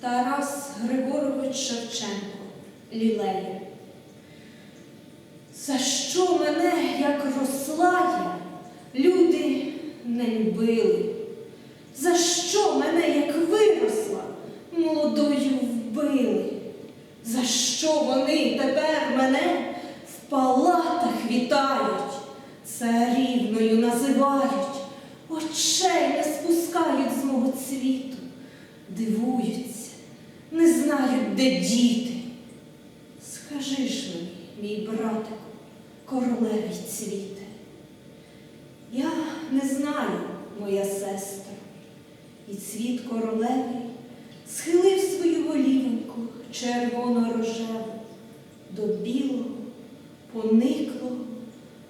Тарас Григорович Шевченко, Лілея. За що мене, як росла я, люди не любили? За що мене, як виросла, молодою вбили? За що вони тепер мене в палатах вітають, царівною називають, очей не спускають з мого цвіту, знають, де діти. Скажи ж мені, мій братику, королевій цвіте. Я не знаю, моя сестра, і цвіт королевий схилив свою голівеньку червоно-рожеву до білого, пониклого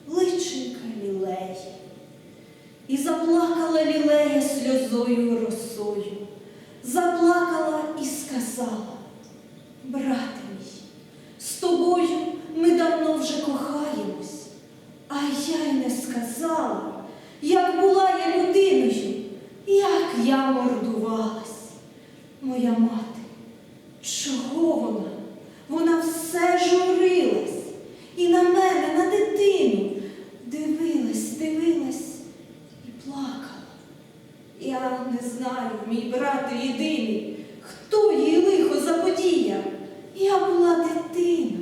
личинка лілеї. І заплакала лілея сльозою росою, заплакала і сказала, брате мій, з тобою ми давно вже кохаємось, а я й не сказала, як була я людиною, як я мордувалась. Моя мати, чого вона? Вона все журилась і на мене, на дитину, дивилась, дивилась і плакала. Я не знаю, мій брате єдиний, хто їй лихо заподіяв. Я була дитина,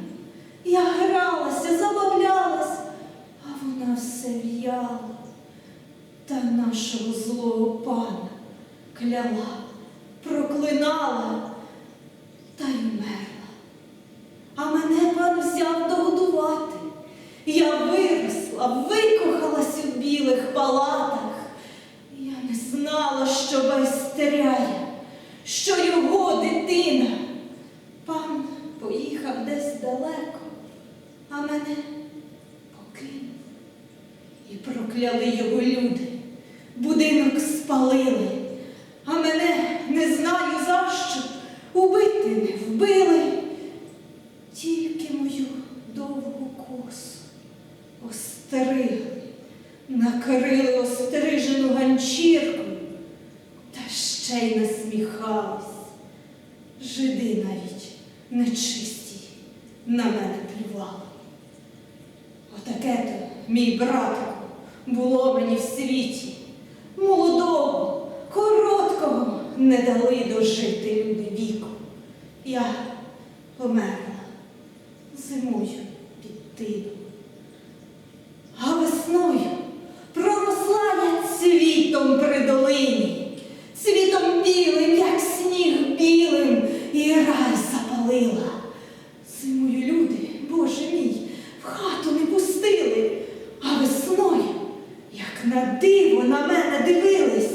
я гралася, забавлялась, а вона все в'яла та нашого злого пана кляла, проклинала та й мерла. А мене пан взяв догодувати. Я виросла, викохалась у білих палатах. Я не знала, що байстеряє, що його дитина. Пан поїхав десь далеко, а мене покинув. І прокляли його люди, спалили, а мене не знаю за що убити не вбили, тільки мою довгу косу остригли, накрили острижену ганчіркою, та ще й насміхались. Жиди навіть нечисті на мене плювали. Отаке то, мій братику, було мені в світі. Не дали дожити люди віку. Я померла зимою під тином. А весною проросла я цвітом при долині, цвітом білим, як сніг білим, і рай запалила. Зимою люди, Боже мій, в хату не пустили, а весною, як на диво, на мене дивились,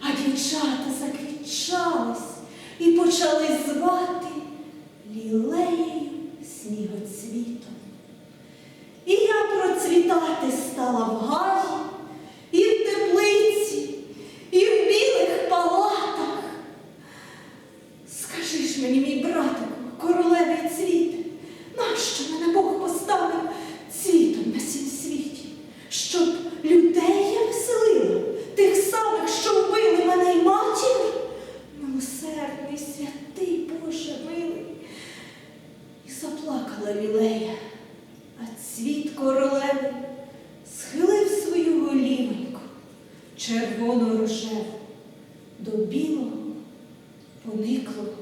а дівчата закричались і почали звати лілеєю снігоцвітом. І я процвітати стала в гаї, і в теплиці, і в білих палатах. Скажи ж мені, мій братику, королевий цвіт, нащо мене Бог поставив цвітом на сім світі, щоб людей я веселила, тих самих, що вбили мене й матір? Милосердний, святий Боже милий. І заплакала Лілея, а цвіт королеви схилив свою голівеньку пониклого. личинка